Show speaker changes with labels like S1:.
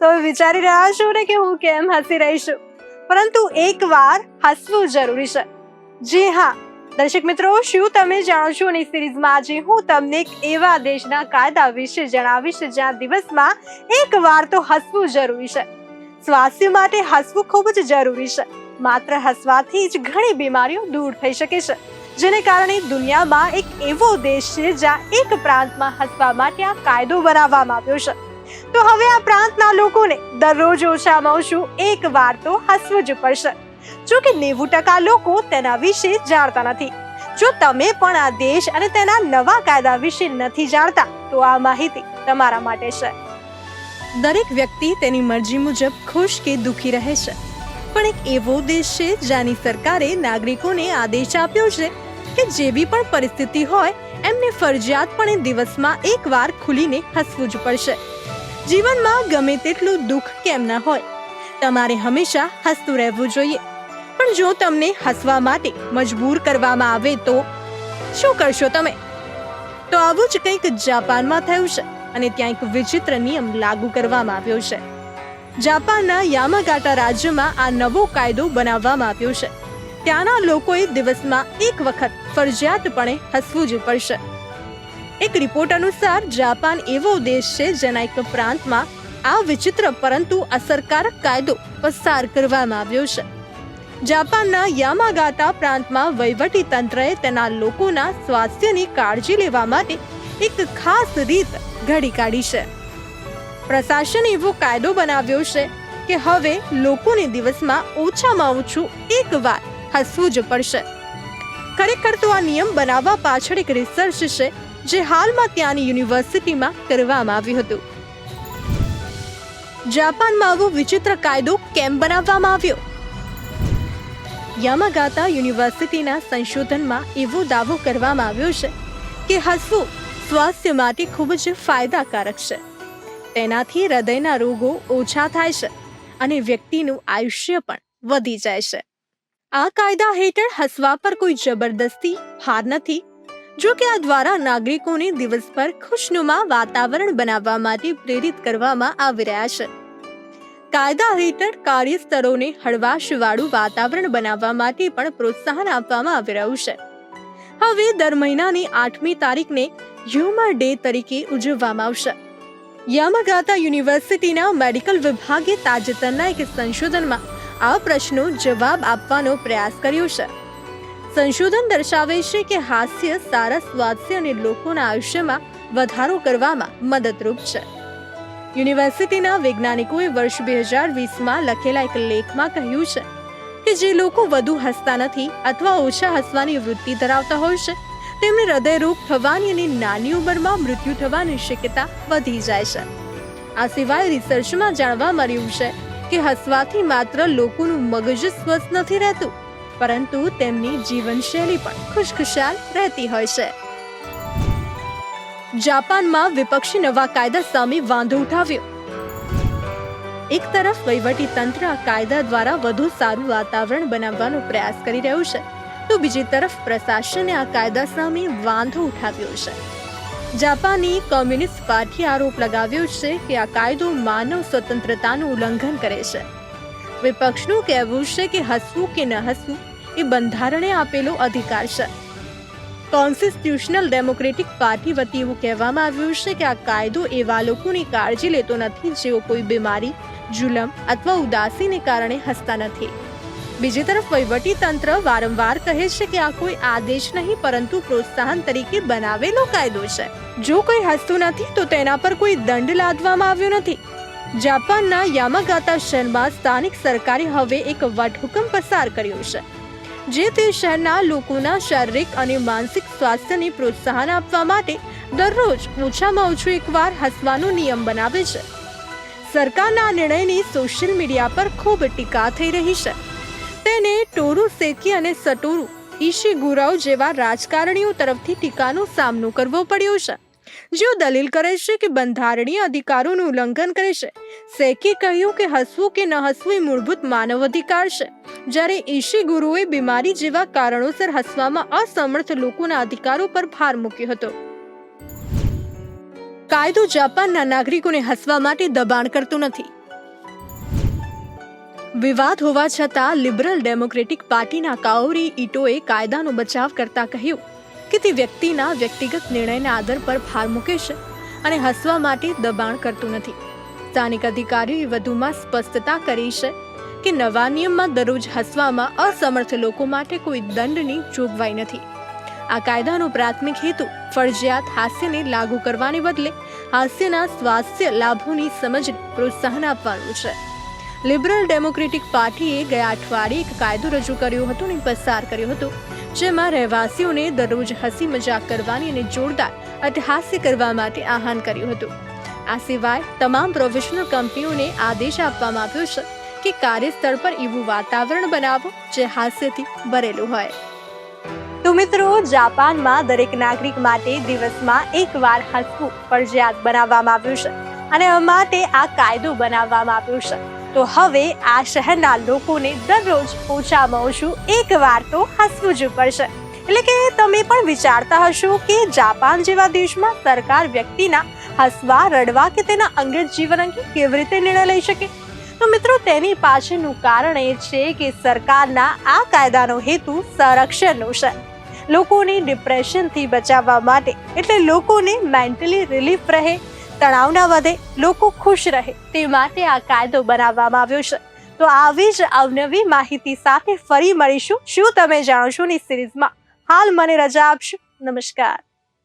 S1: તો વિચારી રહ્યા છો ને કે હું કેમ હસી રહી છું? પરંતુ એકવાર હસવું જરૂરી છે. જી હા, દર્શક મિત્રો, શું તમે જાણો છો અને સિરીઝમાં આજે હું તમને એક એવા દેશના કાયદા વિશે જણાવીશ જ્યાં દિવસમાં એક વાર તો હસવું જરૂરી છે. સ્વાસ્થ્ય માટે હસવું ખૂબ જ જરૂરી છે. માત્ર હસવાથી જ ઘણી બીમારીઓ દૂર થઈ શકે છે. જેને કારણે દુનિયામાં એક એવો દેશ છે જ્યાં એક પ્રાંતમાં હસવા માટે આ કાયદો બનાવવામાં આવ્યો છે. તો હવે આ પ્રાંતના લોકોને દરરોજ ઓછામાં ઓછું એક વાર તો હસવું જ પડશે. જો કે નેવું ટકા લોકો તેના વિશે જાણતા નથી. જો તમે પણ આ દેશ અને તેના નવા કાયદા વિશે નથી જાણતા, તો આ માહિતી તમારા માટે છે. દરેક વ્યક્તિ તેની મરજી મુજબ ખુશ કે દુખી રહે છે. પણ એક એવો દેશ છે જ્યાંની સરકારે નાગરિકોને આદેશ આપ્યો છે કે જેવી પણ પરિસ્થિતિ હોય, એમને ફરજિયાતપણે દિવસમાં એકવાર ખુલીને હસવું જ પડશે. જીવનમાં ગમે તેટલું દુઃખ કેમ ના હોય. તમારે હંમેશા હસતું રહેવું જોઈએ. પણ જો તમને હસવા માટે મજબૂર કરવામાં આવે તો શું કરશો તમે? તો આવું જ કંઈક જાપાનમાં થયું છે અને ત્યાં એક વિચિત્ર નિયમ લાગુ કરવામાં આવ્યો છે. જાપાનના યામાગાટા રાજ્યમાં આ નવો કાયદો બનાવવામાં આવ્યો છે. ત્યાંના લોકોએ દિવસમાં એક વખત ફરજિયાતપણે હસવું જ પડશે. એક રિપોર્ટ અનુસાર જાપાન એવો દેશ છે જેના એક પ્રાંતમાં આ વિચિત્ર પરંતુ અસરકારક કાયદો પસાર કરવામાં આવ્યો છે. જાપાનના યામાગાતા પ્રાંતમાં વહીવટી તંત્રએ તેના લોકોના સ્વાસ્થ્યની કાળજી લેવા માટે એક ખાસ રીત ઘડી કાઢી છે. પ્રશાસન એવો કાયદો બનાવ્યો છે કે હવે લોકોને દિવસમાં ઓછામાં ઓછું એક વાર હસવું જ પડશે. ખરેખર તો આ નિયમ બનાવવા પાછળ એક રિસર્ચ છે જે હાલમાં ત્યાંની યુનિવર્સિટીમાં કરવામાં આવ્યું હતું. જાપાનમાં આવો વિચિત્ર કાયદો કેમ બનાવવામાં આવ્યો? યામાગાતા યુનિવર્સિટીના સંશોધનમાં એવો દાવો કરવામાં આવ્યો છે કે હસવું સ્વાસ્થ્ય માટે ખૂબ જ ફાયદાકારક છે. તેનાથી હૃદયના રોગો ઓછા થાય છે અને વ્યક્તિનું આયુષ્ય પણ વધી જાય છે. આ કાયદા હેઠળ હસવા પર કોઈ જબરદસ્તી હાર નથી જો કે આ દ્વારા નાગરિકોને દિવસભર ખુશનુમા વાતાવરણ બનાવવા માટે પ્રેરિત કરવામાં આવી રહ્યા છે. કાયદા હેઠળ કાર્યસ્થળોને હળવાશવાળું વાતાવરણ બનાવવા માટે પણ પ્રોત્સાહન આપવામાં આવી રહ્યું છે. હવે દર મહિનાની આઠમી તારીખને હ્યુમર ડે તરીકે ઉજવવામાં આવશે. યામાગાતા યુનિવર્સિટીના મેડિકલ વિભાગે તાજેતરના એક સંશોધનમાં આ પ્રશ્નો જવાબ આપવાનો પ્રયાસ કર્યો છે. સંશોધન દર્શાવે છે કે હાસ્ય સારા સ્વાસ્થ્ય અને લોકોના આયુષ્યમાં વધારો કરવામાં મદદરૂપ છે. યુનિવર્સિટીના વૈજ્ઞાનિકોએ વર્ષ બે હજાર વીસમાં લખેલા એક લેખમાં કહ્યું છે કે જે લોકો વધુ હસતા નથી અથવા ઓછા હસવાની વૃત્તિ ધરાવતા હોય છે, તેમને હૃદયરોગ થવાની અને નાની ઉંમરમાં મૃત્યુ થવાની શક્યતા વધી જાય છે. આ સિવાય રિસર્ચમાં જાણવા મળ્યું છે કે હસવાથી માત્ર લોકોનું મગજ સ્વસ્થ નથી રહેતું પરંતુ તેમની જીવનશૈલી પણ ખુશખુશાલ રહેતી હોય છે. જાપાનમાં વિપક્ષી નવા કાયદા સામે વાંધો ઉઠાવ્યો. એક તરફ વહીવટી તંત્ર કાયદા દ્વારા વધુ સારું વાતાવરણ બનાવવાનો પ્રયાસ કરી રહ્યું છે, તો બીજી તરફ પ્રશાસને આ કાયદા સામે વાંધો ઉઠાવ્યો છે. જાપાની કોમ્યુનિસ્ટ પાર્ટીએ આરોપ લગાવ્યો છે કે આ કાયદો માનવ સ્વતંત્રતાનું ઉલ્લંઘન કરે છે. વિપક્ષનું કહેવું છે કે હસવું કે ન હસવું એ બંધારણે આપેલો અધિકાર છે. કોન્સ્ટિટ્યુશનલ ડેમોક્રેટિક પાર્ટી વતી એવું કહેવામાં આવ્યું છે કે આ કાયદો એવા લોકોની કાળજી લેતો નથી જેઓ કોઈ બીમારી, જુલમ અથવા ઉદાસીને કારણે હસતા નથી. બીજી તરફ વહીવટી તંત્ર વારંવાર કહે છે કે આ કોઈ આદેશ નહીં, પરંતુ પ્રોત્સાહન તરીકે બનાવેલો કાયદો છે. જો કોઈ હસતું નથી, તો તેના પર કોઈ દંડ લાદવામાં આવ્યો નથી. જાપાનના યામાગાતા શહેરમાં સ્થાનિક સરકારે હવે એક વટહુકમ પસાર કર્યો છે. જે તે શહેરના લોકોના શારીરિક અને માનસિક સ્વાસ્થ્યને પ્રોત્સાહન આપવા માટે દરરોજ ઓછામાં ઓછું એકવાર હસવાનો નિયમ બનાવે છે. સરકારના નિર્ણયની સોશિયલ મીડિયા પર ખૂબ ટીકા થઈ રહી છે. તેને ટોરુ સેકી અને સટોરુ ઈશી ગુરાવ જેવા રાજકારણીઓ તરફથી ટીકાનો સામનો કરવો પડ્યો છે. જેઓ દલીલ કરે છે કે બંધારણીય અધિકારોનું ઉલ્લંઘન કરે છે સેકી કહ્યું કે હસવું કે ન હસવું એ મૂળભૂત માનવ અધિકાર છે. જ્યારે ઈશી ગુરુએ બીમારી જેવા કારણોસર હસવામાં અસમર્થ લોકોના અધિકારો પર ભાર મૂક્યો હતો. કાયદો જાપાનના નાગરિકોને હસવા માટે દબાણ કરતો નથી. વિવાદ હોવા છતાં લિબરલ ડેમોક્રેટિક પાર્ટીના કાઓરી ઈટોએ કાયદાનો બચાવ કરતા કહ્યું કે તે વ્યક્તિના વ્યક્તિગત નિર્ણયના આધાર પર ભાર મૂકે છે અને હસવા માટે દબાણ કરતું નથી. સ્થાનિક અધિકારીઓએ વધુમાં સ્પષ્ટતા કરી છે કે નવા નિયમમાં દરરોજ હસવામાં અસમર્થ લોકો માટે કોઈ દંડની જોગવાઈ નથી. આ કાયદાનો પ્રાથમિક હેતુ ફરજિયાત હાસ્યને લાગુ કરવાને બદલે હાસ્યના સ્વાસ્થ્ય લાભોની સમજને પ્રોત્સાહન આપવાનું છે. લિબરલ ડેમોક્રેટિક પાર્ટીએ ગયા અઠવાડિયે એક કાયદો રજૂ કર્યો હતો અને પસાર કર્યો હતો જેમાં રહેવાસીઓને દરરોજ હસી મજાક કરવાની અને જોરદાર અટહાસ્ય કરવા માટે આહ્વાન કર્યું હતું. આ સિવાય તમામ પ્રોફેશનલ કંપનીઓને આદેશ આપવામાં આવ્યો છે કે કાર્યસ્થળ પર એવું વાતાવરણ બનાવો જે હાસ્યથી ભરેલું હોય. તો મિત્રો, જાપાનમાં દરેક નાગરિક માટે દિવસમાં એકવાર હસવું ફરજિયાત બનાવવામાં આવ્યું છે અને માટે આ કાયદો બનાવવામાં આવ્યો છે. તો હવે આ શહેરના લોકોને દરરોજ ઓછામાં ઓછું એક વાર તો હસવું જ પડશે. એટલે કે તમે પણ વિચારતા હશો કે જાપાન જેવા દેશમાં સરકાર વ્યક્તિના હસવા, રડવા કે તેના અંગત જીવન અંગે કેવી રીતે નિર્ણય લઈ શકે? તો મિત્રો, તેની પાછળનું કારણ એ છે કે સરકારના આ કાયદાનો હેતુ સંરક્ષણનો છે. લોકોને ડિપ્રેશનથી બચાવવા માટે. એટલે લોકોને મેન્ટલી રિલીફ રહે તણાવ ના વધે લોકો ખુશ રહે તે માટે આ કાયદો બનાવવામાં આવ્યો છે. તો આવી જ અવનવી માહિતી સાથે ફરી મળીશું. શું તમે જાણો છો ની સિરીઝમાં? હાલ મને રજા આપશો. નમસ્કાર.